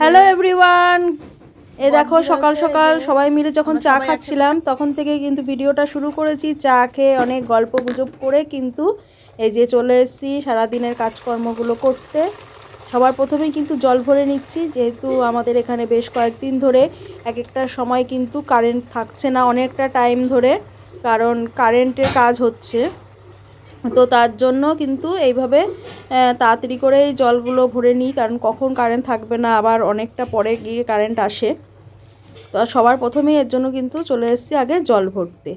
Hello everyone এ দেখো সকাল সকাল সবাই মিলে যখন চা খাচ্ছিলাম তখন থেকে কিন্তু ভিডিওটা শুরু করেছি চা খেয়ে অনেক গল্প গুজব করে কিন্তু এই যে চলে এসেছি সারাদিনের কাজকর্মগুলো করতে। সবার প্রথমেই কিন্তু জল ভরে নিচ্ছি যেহেতু আমাদের এখানে বেশ কয়েকদিন ধরে এক একটা সময় কিন্তু কারেন্ট থাকছে না অনেকটা টাইম ধরে কারণ কারেন্টের কাজ হচ্ছে। তো তার জন্য কিন্তু এইভাবে তাড়াতাড়ি করে এই জলগুলো ভরে নিই, কারণ কখন কারেন্ট থাকবে না, আবার অনেকটা পরে গিয়ে কারেন্ট আসে। তো সবার প্রথমেই এর জন্য কিন্তু চলে এসেছি আগে জল ভরতে।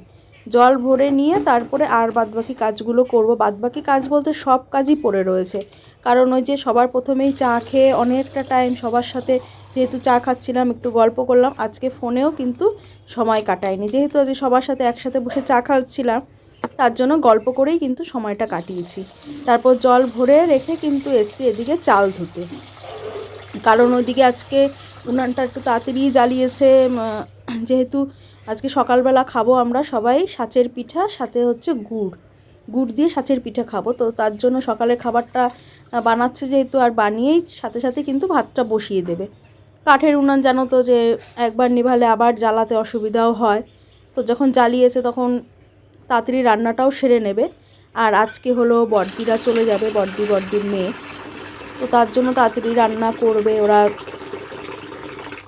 জল ভরে নিয়ে তারপরে আর বাদবাকি কাজগুলো করব। বাদবাকি কাজ বলতে সব কাজই পড়ে রয়েছে। কারণ ওই যে সবার প্রথমেই চা খেয়ে অনেকটা টাইম সবার সাথে যেহেতু চা খাচ্ছিলাম, একটু গল্প করলাম, আজকে ফোনেও কিন্তু সময় কাটায়নি যেহেতু আজ সবার সাথে একসাথে বসে চা খাচ্ছিলাম তার জন্য গল্প করেই কিন্তু সময়টা কাটিয়েছি। তারপর জল ভরে রেখে কিন্তু এসছি এদিকে চাল ধুতে। কারণ ওইদিকে আজকে উনানটা একটু তাড়াতাড়ি জ্বালিয়েছে যেহেতু আজকে সকালবেলা খাব আমরা সবাই সাচের পিঠা, সাথে হচ্ছে গুড়। গুড় দিয়ে সাচের পিঠা খাব, তো তার জন্য সকালের খাবারটা বানাচ্ছে যেহেতু আর বানিয়েই সাথে সাথে কিন্তু ভাতটা বসিয়ে দেবে। কাঠের উনান জানো তো যে একবার নিভালে আবার জ্বালাতে অসুবিধাও হয়। তো যখন জ্বালিয়েছে তখন তাড়াতাড়ি রান্নাটাও সেরে নেবে। আর আজকে হলো বড়দিরা চলে যাবে বড়দি বড়দির মেয়ে। তো তার জন্য তাড়াতাড়ি রান্না করবে, ওরা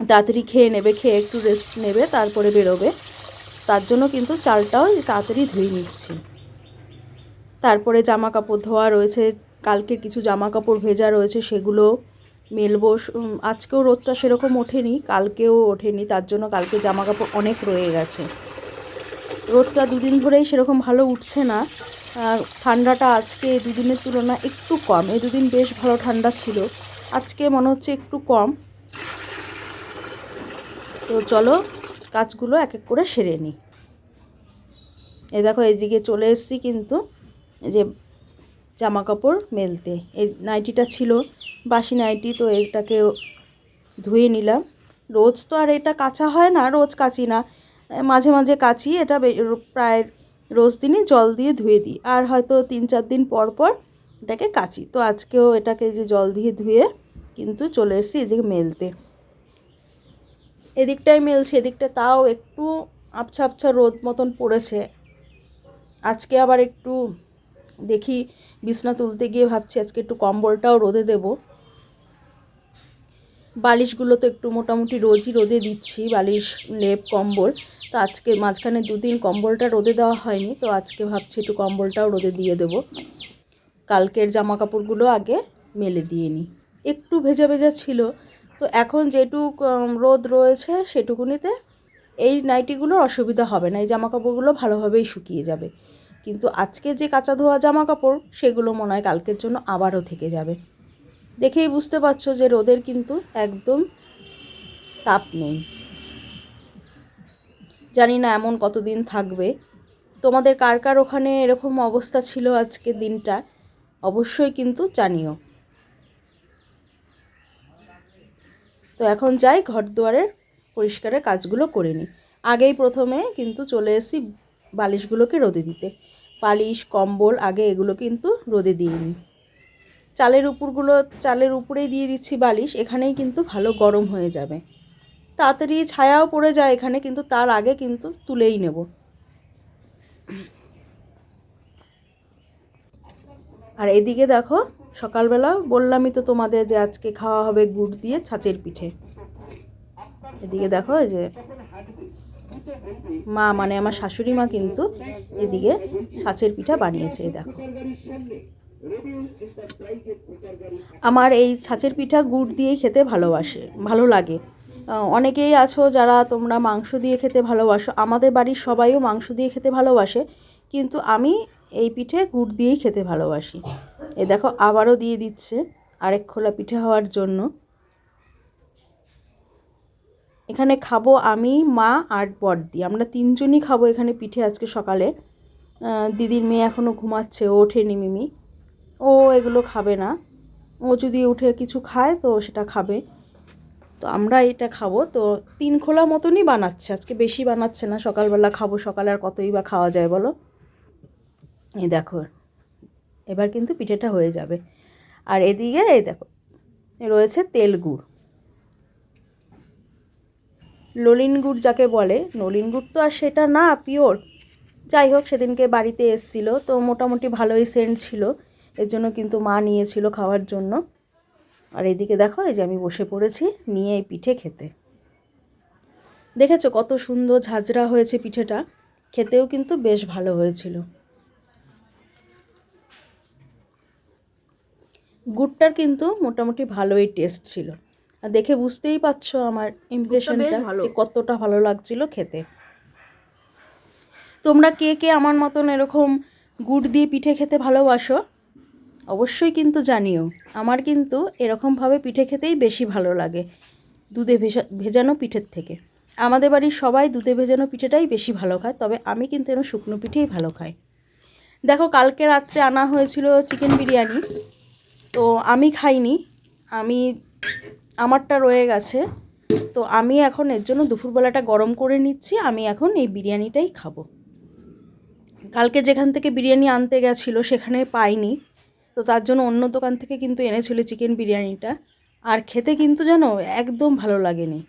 তাড়াতাড়ি খেয়ে নেবে, খেয়ে একটু রেস্ট নেবে, তারপরে বেরোবে। তার জন্য কিন্তু চালটাও তাড়াতাড়ি ধুয়ে নিচ্ছি। তারপরে জামা কাপড় ধোয়া রয়েছে, কালকে কিছু জামা কাপড় ভেজা রয়েছে, সেগুলো মেলবো। আজকেও রোদটা সেরকম ওঠেনি, কালকেও ওঠেনি, তার জন্য কালকে জামা কাপড় অনেক রয়ে গেছে। রোদটা দুদিন ধরেই সেরকম ভালো উঠছে না। ঠান্ডাটা আজকে এই দুদিনের তুলনায় একটু কম। এই দুদিন বেশ ভালো ঠান্ডা ছিল। আজকে মনে হচ্ছে একটু কম। তো চলো কাজগুলো এক এক করে সেরে নিই। এ দেখো, এইদিকে চলে এসেছি কিন্তু যে জামা কাপড় মেলতে। এই নাইটিটা ছিল বাসি নাইটি, তো এটাকে ধুয়ে নিলাম। রোজ তো আর এটা কাচা হয় না, রোজ কাচি না। মাঝে মাঝে কাচি, এটা প্রায় রোজ দিনই জল দিয়ে ধুয়ে দিই। আর হয়তো তিন চার দিন পর পর এটাকে কাচি। তো আজকেও এটাকে যে জল দিয়ে ধুয়ে কিন্তু চলে এসেছি এদিকে মেলতে। এদিকটাই মেলছে, এদিকটা তাও একটু আবছা আবছা রোদ মতন পড়েছে। আজকে আবার একটু দেখি, বিছনা তুলতে গিয়ে ভাবছি আজকে একটু কম্বলটাও রোদে দেব। বালিশগুলো তো একটু মোটামুটি রোজই রোদে দিচ্ছি, বালিশ, লেপ, কম্বল। তো আজকে মাঝখানে দুদিন কম্বলটা রোদে দেওয়া হয়নি, তো আজকে ভাবছি একটু কম্বলটাও রোদে দিয়ে দেবো। কালকের জামা কাপড়গুলো আগে মেলে দিয়ে নিই। একটু ভেজা ভেজা ছিল, তো এখন যেটুক রোদ রয়েছে সেটুকুনিতে এই নাইটিগুলোর অসুবিধা হবে না, এই জামা কাপড়গুলো ভালোভাবেই শুকিয়ে যাবে। কিন্তু আজকে যে কাঁচা ধোয়া জামা কাপড় সেগুলো মনে হয় কালকের জন্য আবারও থেকে যাবে। দেখেই বুঝতে পারছ যে রোদের কিন্তু একদম তাপ নেই। জানি না এমন কতদিন থাকবে। তোমাদের কার কার ওখানে এরকম অবস্থা ছিল আজকে দিনটা, অবশ্যই কিন্তু জানিও। তো এখন যাই ঘর দুয়ারের পরিষ্কারের কাজগুলো করে নিই। আগেই প্রথমে কিন্তু চলে এসেছি বালিশগুলোকে রোদে দিতে। বালিশ কম্বল, আগে এগুলো কিন্তু রোদে দিয়ে নিই। চালের উপরগুলো, চালের উপরেই দিয়ে দিচ্ছি বালিশ, এখানেই কিন্তু ভালো গরম হয়ে যাবে। তাড়াতাড়ি ছায়াও পড়ে যায় এখানে, কিন্তু তার আগে কিন্তু তুলেই নেব। আর এদিকে দেখো, সকালবেলা বললামই তো তোমাদের যে আজকে খাওয়া হবে গুড় দিয়ে ছাঁচের পিঠে। এদিকে দেখো যে মা মানে আমার শাশুড়ি মা কিন্তু এদিকে ছাঁচের পিঠা বানিয়েছে দেখো। আমার এই ছাঁচের পিঠা গুড় দিয়েই খেতে ভালোবাসে, ভালো লাগে। অনেকেই আছো যারা তোমরা মাংস দিয়ে খেতে ভালোবাসো, আমাদের বাড়ির সবাইও মাংস দিয়ে খেতে ভালোবাসে, কিন্তু আমি এই পিঠে গুড় দিয়েই খেতে ভালোবাসি। এ দেখো, আবারও দিয়ে দিচ্ছে আরেক খোলা পিঠে হওয়ার জন্য। এখানে খাব আমি, মা আর বড়দি আমরা তিনজনই খাব এখানে পিঠে আজকে সকালে। দিদির মেয়ে এখনও ঘুমাচ্ছে ওঠেনি মিমি। ও এগুলো খাবে না। ও যদি উঠে কিছু খায় তো সেটা খাবে। তো আমরা এটা খাব। তো তিন খোলা মতনই বানাচ্ছে। আজকে বেশি বানাচ্ছে না। সকালবেলা খাব, সকালে আর কতই বা খাওয়া যায় বলো? এই দেখো, এবার কিন্তু পিঠেটা হয়ে যাবে। আর এদিকে এই দেখো রয়েছে তেল গুড়। ললিন গুড় যাকে বলে, নলিন গুড় তো আর সেটা না, পিওর। যাই হোক, সেদিনকে বাড়িতে এসছিল। তো মোটামুটি ভালোই সেন্ট ছিল। এর জন্য কিন্তু মা নিয়েছিল খাওয়ার জন্য। আর এদিকে দেখো এই যে আমি বসে পড়েছি নিয়ে এই পিঠে খেতে। দেখেছ কত সুন্দর ঝাঁঝরা হয়েছে পিঠেটা? খেতেও কিন্তু বেশ ভালো হয়েছিল। গুড়টার কিন্তু মোটামুটি ভালোই টেস্ট ছিল। আর দেখে বুঝতেই পারছ আমার ইমপ্রেশনটা যে কতটা ভালো লাগছিল খেতে। তোমরা কে কে আমার মতন এরকম গুড় দিয়ে পিঠে খেতে ভালোবাসো? অবশ্যই কিন্তু জানিও, আমার কিন্তু এরকমভাবে পিঠে খেতেই বেশি ভালো লাগে, দুধে ভেজা ভেজানো পিঠের থেকে। আমাদের বাড়ির সবাই দুধে ভেজানো পিঠেটাই বেশি ভালো খায়, তবে আমি কিন্তু এরকম শুকনো পিঠেই ভালো খাই। দেখো, কালকে রাত্রে আনা হয়েছিল চিকেন বিরিয়ানি, তো আমি খাইনি, আমি, আমারটা রয়ে গেছে, তো আমি এখন এর জন্য দুপুরবেলাটা গরম করে নিচ্ছি, আমি এখন এই বিরিয়ানিটাই খাব। কালকে যেখান থেকে বিরিয়ানি আনতে গেছিল, সেখানে পাইনি তো তার জন্য অন্য দোকান থেকে কিন্তু এনেছিল চিকেন বিরিয়ানিটা। আর খেতে কিন্তু যেন একদম ভালো লাগেনি।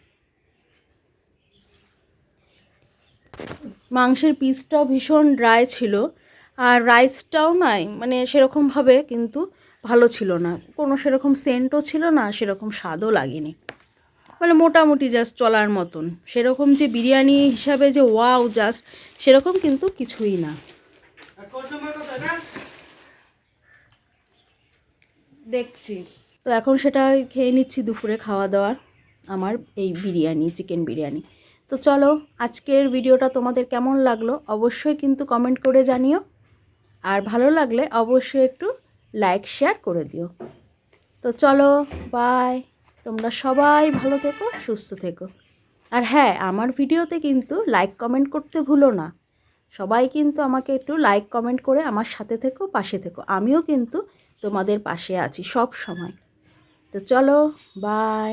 মাংসের পিসটাও ভীষণ ড্রাই ছিল। আর রাইসটাও নাই মানে সেরকমভাবে কিন্তু ভালো ছিল না। কোনো সেরকম সেন্টও ছিল না, সেরকম স্বাদও লাগেনি। মানে মোটামুটি জাস্ট চলার মতন। সেরকম যে বিরিয়ানি হিসাবে যে ওয়াও জাস্ট সেরকম কিন্তু কিছুই না? দেখছি। তো এখন সেটা খেয়ে নিচ্ছি দুপুরে খাওয়া দাওয়ার আমার এই বিরিয়ানি চিকেন বিরিয়ানি। তো চলো, আজকের ভিডিওটা তোমাদের কেমন লাগল অবশ্যই কিন্তু কমেন্ট করে জানিও। আর ভালো লাগলে অবশ্যই একটু লাইক শেয়ার করে দিও। তো চলো বাই তোমরা সবাই ভালো থেকো, সুস্থ থেকো। আর হ্যাঁ আমার ভিডিওতে কিন্তু লাইক কমেন্ট করতে ভুলো না। সবাই কিন্তু আমাকে একটু লাইক কমেন্ট করে আমার সাথে থেকো, পাশে থেকো। আমিও কিন্তু তোমাদের পাশে আছি সব সময়। তো চলো বাই